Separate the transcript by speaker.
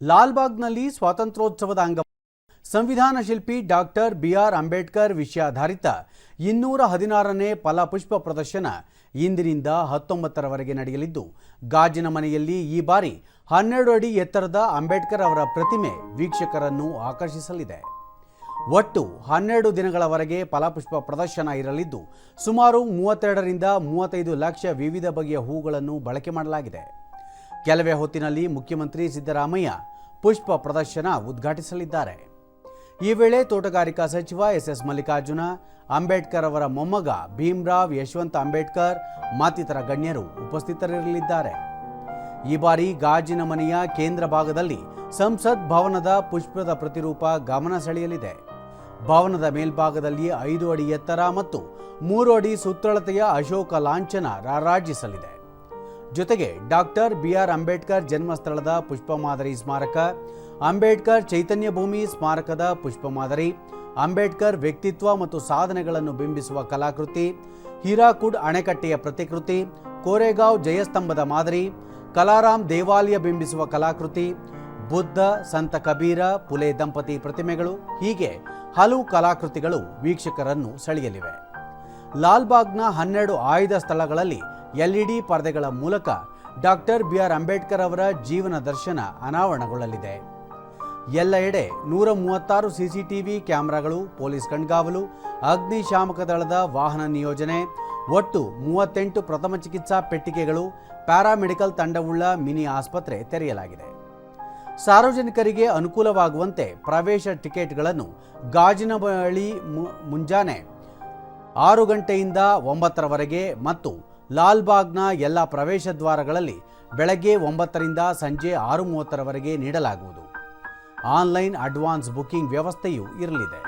Speaker 1: ಲಾಲ್ಬಾಗ್ನಲ್ಲಿ ಸ್ವಾತಂತ್ರ್ಯೋತ್ಸವದ ಅಂಗ ಸಂವಿಧಾನ ಶಿಲ್ಪಿ ಡಾಕ್ಟರ್ ಬಿಆರ್ ಅಂಬೇಡ್ಕರ್ ವಿಷಯಾಧಾರಿತ ಇನ್ನೂರ ಹದಿನಾರನೇ ಫಲಪುಷ್ಪ ಪ್ರದರ್ಶನ ಇಂದಿನಿಂದ ಹತ್ತೊಂಬತ್ತರವರೆಗೆ ನಡೆಯಲಿದ್ದು, ಗಾಜಿನ ಮನೆಯಲ್ಲಿ ಈ ಬಾರಿ ಹನ್ನೆರಡು ಅಡಿ ಎತ್ತರದ ಅಂಬೇಡ್ಕರ್ ಅವರ ಪ್ರತಿಮೆ ವೀಕ್ಷಕರನ್ನು ಆಕರ್ಷಿಸಲಿದೆ. ಒಟ್ಟು ಹನ್ನೆರಡು ದಿನಗಳವರೆಗೆ ಫಲಪುಷ್ಪ ಪ್ರದರ್ಶನ ಇರಲಿದ್ದು, ಸುಮಾರು ಮೂವತ್ತೆರಡರಿಂದ ಮೂವತ್ತೈದು ಲಕ್ಷ ವಿವಿಧ ಬಗೆಯ ಹೂಗಳನ್ನು ಬಳಕೆ ಮಾಡಲಾಗಿದೆ. ಕೆಲವೇ ಹೊತ್ತಿನಲ್ಲಿ ಮುಖ್ಯಮಂತ್ರಿ ಸಿದ್ದರಾಮಯ್ಯ ಪುಷ್ಪ ಪ್ರದರ್ಶನ ಉದ್ಘಾಟಿಸಲಿದ್ದಾರೆ. ಈ ವೇಳೆ ತೋಟಗಾರಿಕಾ ಸಚಿವ ಎಸ್ ಎಸ್ ಮಲ್ಲಿಕಾರ್ಜುನ, ಅಂಬೇಡ್ಕರ್ ಅವರ ಮೊಮ್ಮಗ ಭೀಮ್ರಾವ್ ಯಶವಂತ ಅಂಬೇಡ್ಕರ್ ಮತ್ತಿತರ ಗಣ್ಯರು ಉಪಸ್ಥಿತರಿರಲಿದ್ದಾರೆ. ಈ ಬಾರಿ ಗಾಜಿನ ಮನೆಯ ಕೇಂದ್ರ ಭಾಗದಲ್ಲಿ ಸಂಸತ್ ಭವನದ ಪುಷ್ಪದ ಪ್ರತಿರೂಪ ಗಮನ ಸೆಳೆಯಲಿದೆ. ಭವನದ ಮೇಲ್ಭಾಗದಲ್ಲಿ ಐದು ಅಡಿ ಎತ್ತರ ಮತ್ತು ಮೂರು ಅಡಿ ಸುತ್ತಳತೆಯ ಅಶೋಕ ಲಾಂಛನ ರಾರಾಜಿಸಲಿದೆ. ಜೊತೆಗೆ ಡಾಕ್ಟರ್ ಬಿಆರ್ ಅಂಬೇಡ್ಕರ್ ಜನ್ಮಸ್ಥಳದ ಪುಷ್ಪ ಮಾದರಿ ಸ್ಮಾರಕ, ಅಂಬೇಡ್ಕರ್ ಚೈತನ್ಯ ಭೂಮಿ ಸ್ಮಾರಕದ ಪುಷ್ಪ ಮಾದರಿ ಅಂಬೇಡ್ಕರ್ ವ್ಯಕ್ತಿತ್ವ ಮತ್ತು ಸಾಧನೆಗಳನ್ನು ಬಿಂಬಿಸುವ ಕಲಾಕೃತಿ, ಹೀರಾಕುಡ್ ಅಣೆಕಟ್ಟೆಯ ಪ್ರತಿಕೃತಿ, ಕೋರೆಗಾಂವ್ ಜಯಸ್ತಂಭದ ಮಾದರಿ, ಕಲಾರಾಮ್ ದೇವಾಲಯ ಬಿಂಬಿಸುವ ಕಲಾಕೃತಿ, ಬುದ್ಧ, ಸಂತ ಕಬೀರ, ಪುಲೆ ದಂಪತಿ ಪ್ರತಿಮೆಗಳು ಹೀಗೆ ಹಲವು ಕಲಾಕೃತಿಗಳು ವೀಕ್ಷಕರನ್ನು ಸೆಳೆಯಲಿವೆ. ಲಾಲ್ಬಾಗ್ನ ಹನ್ನೆರಡು ಆಯ್ದ ಸ್ಥಳಗಳಲ್ಲಿ ಎಲ್ಇಡಿ ಪರದೆಗಳ ಮೂಲಕ ಡಾಕ್ಟರ್ ಬಿ ಆರ್ ಅಂಬೇಡ್ಕರ್ ಅವರ ಜೀವನ ದರ್ಶನ ಅನಾವರಣಗೊಳ್ಳಲಿದೆ. ಎಲ್ಲ ಎಡೆ ನೂರ ಮೂವತ್ತಾರು ಸಿಸಿಟಿವಿ ಕ್ಯಾಮೆರಾಗಳು, ಪೊಲೀಸ್ ಕಣ್ಗಾವಲು ಅಗ್ನಿಶಾಮಕ ದಳದ ವಾಹನ ನಿಯೋಜನೆ, ಒಟ್ಟು ಮೂವತ್ತೆಂಟು ಪ್ರಥಮ ಚಿಕಿತ್ಸಾ ಪೆಟ್ಟಿಗೆಗಳು, ಪ್ಯಾರಾಮೆಡಿಕಲ್ ತಂಡವುಳ್ಳ ಮಿನಿ ಆಸ್ಪತ್ರೆ ತೆರೆಯಲಾಗಿದೆ. ಸಾರ್ವಜನಿಕರಿಗೆ ಅನುಕೂಲವಾಗುವಂತೆ ಪ್ರವೇಶ ಟಿಕೆಟ್ಗಳನ್ನು ಗಾಜಿನ ಬಳಿ ಮುಂಜಾನೆ ಆರು ಗಂಟೆಯಿಂದ ಒಂಬತ್ತರವರೆಗೆ ಮತ್ತು ಲಾಲ್ಬಾಗ್ನ ಎಲ್ಲ ಪ್ರವೇಶ ದ್ವಾರಗಳಲ್ಲಿ ಬೆಳಗ್ಗೆ ಒಂಬತ್ತರಿಂದ ಸಂಜೆ ಆರು ಮೂವತ್ತರವರೆಗೆ ನೀಡಲಾಗುವುದು. ಆನ್ಲೈನ್ ಅಡ್ವಾನ್ಸ್ ಬುಕಿಂಗ್ ವ್ಯವಸ್ಥೆಯೂ ಇರಲಿದೆ.